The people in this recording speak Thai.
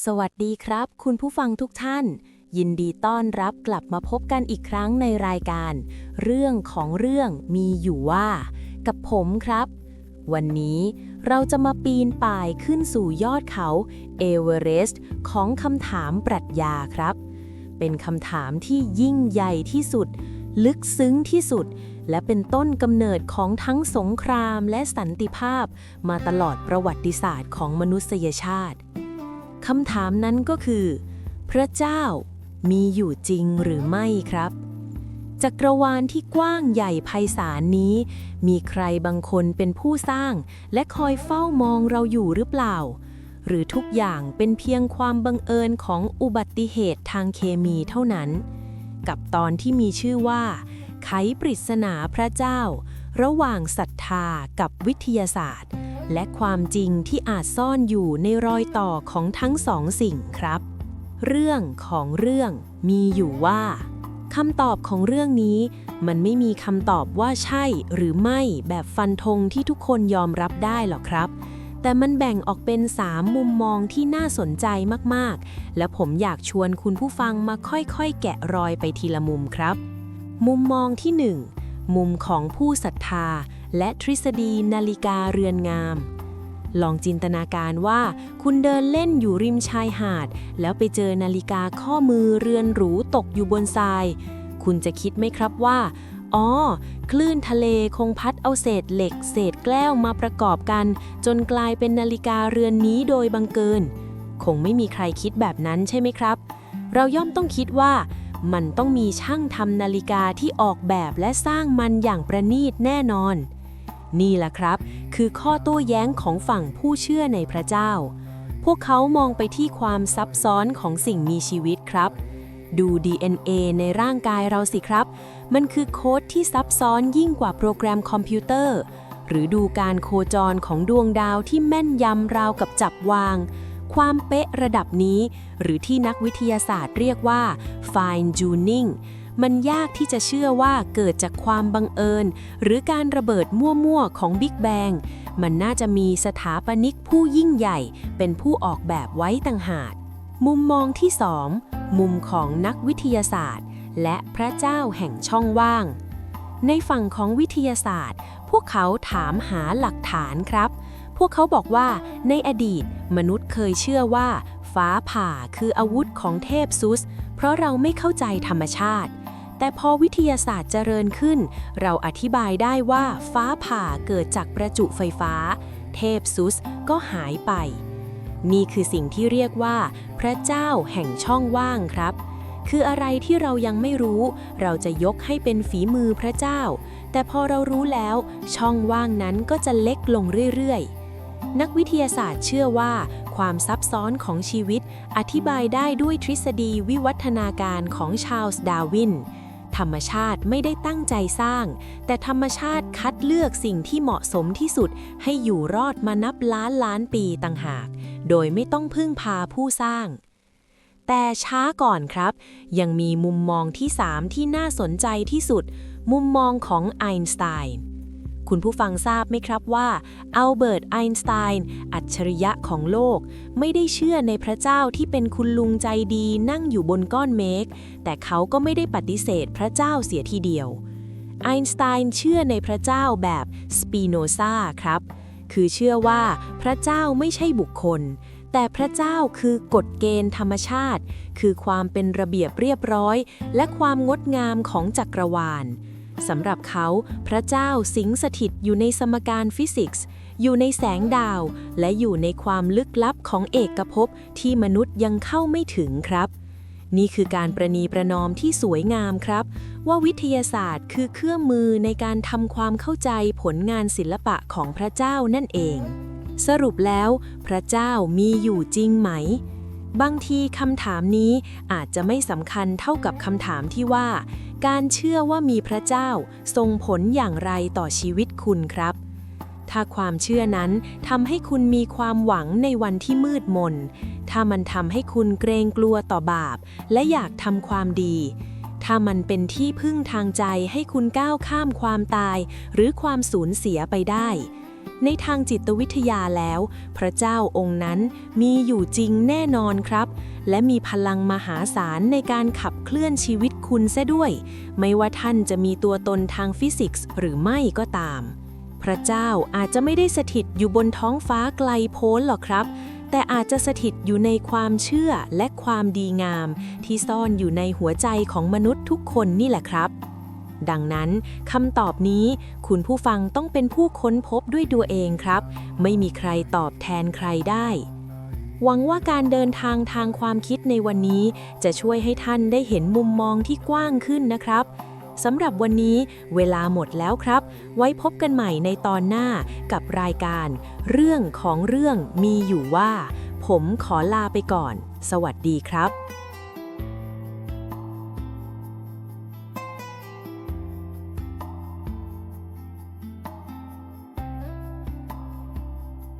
สวัสดีครับ คุณผู้ฟังทุกท่าน ยินดีต้อนรับกลับมาพบกันอีกครั้งในรายการ เรื่องของเรื่องมีอยู่ว่า กับผมครับ วันนี้เราจะมาปีนป่ายขึ้นสู่ยอดเขาเอเวอเรสต์ของคำถามปรัชญาครับ เป็นคำถามที่ยิ่งใหญ่ที่สุด ลึกซึ้งที่สุด และเป็นต้นกำเนิดของทั้งสงครามและสันติภาพ มาตลอดประวัติศาสตร์ของมนุษยชาติ คำถามนั้นก็คือ พระเจ้ามีอยู่จริงหรือไม่ครับจักรวาลที่กว้างใหญ่ไพศาลนี้ มีใครบางคนเป็นผู้สร้าง และคอยเฝ้ามองเราอยู่หรือเปล่า หรือทุกอย่างเป็นเพียงความบังเอิญของอุบัติเหตุทางเคมีเท่านั้น กับตอนที่มีชื่อว่า ไขปริศนาพระเจ้า ระหว่างศรัทธากับวิทยาศาสตร์ และความจริงที่อาจซ่อนอยู่ในรอยต่อของทั้งสองสิ่งครับ เรื่องของเรื่องมีอยู่ว่าคำตอบของเรื่องนี้ มันไม่มีคำตอบว่าใช่หรือไม่แบบฟันธงที่ทุกคนยอมรับได้หรอกครับ แต่มันแบ่งออกเป็น 3 มุมมองที่น่าสนใจมากๆ และผมอยากชวนคุณผู้ฟังมาค่อยๆ แกะรอยไปทีละมุมครับ มุมมองที่ 1 มุมของผู้ศรัทธา และทฤษฎีนาฬิกาเรือนงาม ลองจินตนาการว่าคุณเดินเล่นอยู่ริมชายหาด แล้วไปเจอนาฬิกาข้อมือเรือนหรูตกอยู่บนทราย คุณจะคิดไหมครับว่า อ๋อ คลื่นทะเลคงพัดเอาเศษเหล็ก เศษแก้วมาประกอบกัน จนกลายเป็นนาฬิกาเรือนนี้โดยบังเกิน คงไม่มีใครคิดแบบนั้นใช่ไหมครับ เราย่อมต้องคิดว่ามันต้องมีช่างทำนาฬิกาที่ออกแบบและสร้างมันอย่างประณีตแน่นอน นี่แหละครับ คือข้อโต้แย้งของฝั่งผู้เชื่อในพระเจ้า พวกเขามองไปที่ความซับซ้อนของสิ่งมีชีวิตครับ ดู DNA ในร่างกายเราสิครับ มันคือโค้ดที่ซับซ้อนยิ่งกว่าโปรแกรมคอมพิวเตอร์ หรือดูการโคจรของดวงดาวที่แม่นยำราวกับจับวาง ความเป๊ะระดับนี้ หรือที่นักวิทยาศาสตร์เรียกว่า fine tuning มันยากที่จะเชื่อว่าเกิดจากความบังเอิญ หรือการระเบิดมั่วๆของบิ๊กแบงมันน่าจะมีสถาปนิกผู้ยิ่งใหญ่ เป็นผู้ออกแบบไว้ต่างหาก มุมมองที่2มุมของนักวิทยาศาสตร์ และพระเจ้าแห่งช่องว่าง ในฝั่งของวิทยาศาสตร์ พวกเขาถามหาหลักฐานครับ พวกเขาบอกว่าในอดีตมนุษย์เคยเชื่อว่า ฟ้าผ่าคืออาวุธของเทพซุส เพราะเราไม่เข้าใจธรรมชาติ แต่พอวิทยาศาสตร์เจริญขึ้น เราอธิบายได้ว่าฟ้าผ่าเกิดจากประจุไฟฟ้า เทพซุสก็หายไป นี่คือสิ่งที่เรียกว่า พระเจ้าแห่งช่องว่างครับ คืออะไรที่เรายังไม่รู้ เราจะยกให้เป็นฝีมือพระเจ้า แต่พอเรารู้แล้ว ช่องว่างนั้นก็จะเล็กลงเรื่อยๆนักวิทยาศาสตร์เชื่อว่าความซับซ้อนของชีวิตอธิบายได้ด้วยทฤษฎีวิวัฒนาการของชาลส์ดาวิน ธรรมชาติไม่ได้ตั้งใจสร้าง แต่ธรรมชาติคัดเลือกสิ่งที่เหมาะสมที่สุด ให้อยู่รอดมานับล้านล้านปีต่างหาก โดยไม่ต้องพึ่งพาผู้สร้าง แต่ช้าก่อนครับ ยังมีมุมมองที่3ที่น่าสนใจที่สุด มุมมองของไอน์สไตน์ คุณผู้ฟังทราบไหมครับว่าอัลเบิร์ตไอน์สไตน์อัจฉริยะของโลก ไม่ได้เชื่อในพระเจ้าที่เป็นคุณลุงใจดีนั่งอยู่บนก้อนเมฆแต่เขาก็ไม่ได้ปฏิเสธพระเจ้าเสียทีเดียวไอน์สไตน์เชื่อในพระเจ้าแบบสปีโนซาครับ คือเชื่อว่าพระเจ้าไม่ใช่บุคคล แต่พระเจ้าคือกฎเกณฑ์ธรรมชาติ คือความเป็นระเบียบเรียบร้อย และความงดงามของจักรวาล สำหรับเขา พระเจ้าสิงสถิตอยู่ในสมการฟิสิกส์ อยู่ในแสงดาว และอยู่ในความลึกลับของเอกภพที่มนุษย์ยังเข้าไม่ถึงครับ นี่คือการประนีประนอมที่สวยงามครับ ว่าวิทยาศาสตร์คือเครื่องมือในการทำความเข้าใจผลงานศิลปะของพระเจ้านั่นเอง สรุปแล้ว พระเจ้ามีอยู่จริงไหม บางทีคำถามนี้อาจจะไม่สำคัญเท่ากับคำถามที่ว่า การเชื่อว่ามีพระเจ้าส่งผลอย่างไรต่อชีวิตคุณครับ ถ้าความเชื่อนั้นทำให้คุณมีความหวังในวันที่มืดมน ถ้ามันทำให้คุณเกรงกลัวต่อบาป และอยากทำความดี ถ้ามันเป็นที่พึ่งทางใจให้คุณก้าวข้ามความตาย หรือความสูญเสียไปได้ ในทางจิตวิทยาแล้ว พระเจ้าองค์นั้นมีอยู่จริงแน่นอนครับ และมีพลังมหาศาลในการขับเคลื่อนชีวิตคุณเสียด้วย ไม่ว่าท่านจะมีตัวตนทางฟิสิกส์หรือไม่ก็ตาม พระเจ้าอาจจะไม่ได้สถิตอยู่บนท้องฟ้าไกลโพ้นหรอกครับ แต่อาจจะสถิตอยู่ในความเชื่อและความดีงาม ที่ซ่อนอยู่ในหัวใจของมนุษย์ทุกคนนี่แหละครับ ดังนั้นคำตอบนี้คุณผู้ฟังต้องเป็นผู้ค้นพบด้วยตัวเองครับ ไม่มีใครตอบแทนใครได้ หวังว่าการเดินทางทางความคิดในวันนี้ จะช่วยให้ท่านได้เห็นมุมมองที่กว้างขึ้นนะครับสำหรับวันนี้เวลาหมดแล้วครับ ไว้พบกันใหม่ในตอนหน้ากับรายการ เรื่องของเรื่องมีอยู่ว่า ผมขอลาไปก่อน สวัสดีครับ